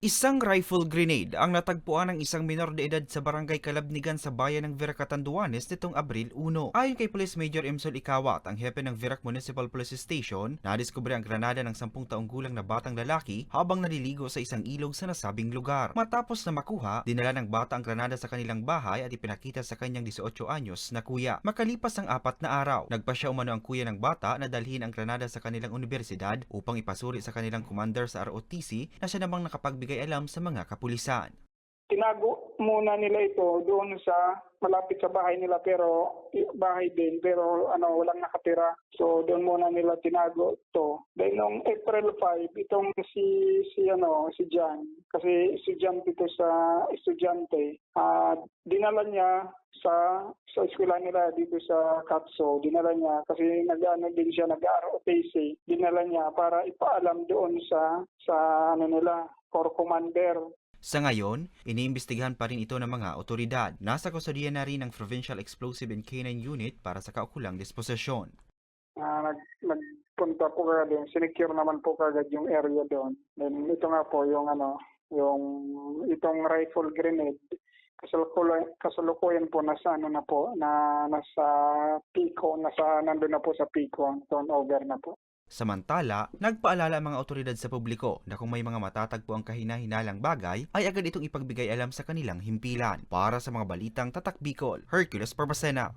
Isang rifle grenade ang natagpuan ng isang minor de edad sa barangay Kalabnigan sa bayan ng Virac Catanduanes nitong Abril 1. Ayon kay Police Major Emsol Ikawat, ang hepe ng Virac Municipal Police Station, nadiskubre ang granada ng 10 taong gulang na batang lalaki habang naliligo sa isang ilog sa nasabing lugar. Matapos na makuha, dinala ng bata ang granada sa kanilang bahay at ipinakita sa kanyang 18 anyos na kuya. Makalipas ang apat na araw, nagpa siya umano ang kuya ng bata na dalhin ang granada sa kanilang universidad upang ipasuri sa kanilang commander sa ROTC na siya namang nakapagbigay alam sa mga kapulisan. tinago muna nila ito doon sa malapit sa bahay nila pero bahay din pero ano walang nakatira so doon muna nila tinago ito then noong April 5 itong si si ano si Jan kasi estudyante ito sa estudyante ah dinala niya sa sa eskwela nila dito sa Katso dinala niya kasi nag-ano din siya nag-ROTC dinala niya para ipaalam doon sa sa ano nila Corps Commander Sa ngayon, iniimbestigahan pa rin ito ng mga otoridad. Nasa kustodiya na rin ng Provincial Explosive and Canine Unit para sa kaukulang disposisyon. Ah, nag, nagpunta po kagad din. Sinecure naman po kagad yung area doon. Then ito nga po yung ano, yung itong rifle grenade. Kasalukuyan, po nasa ano na po, na nasa Pico, nasa nandun na po sa Pico, turnover na po. Samantala, nagpaalala ang mga otoridad sa publiko na kung may mga matatagpo ang kahina-hinalang bagay, ay agad itong ipagbigay alam sa kanilang himpilan. Para sa mga balitang Tatak Bicol, Hercules Barbacena.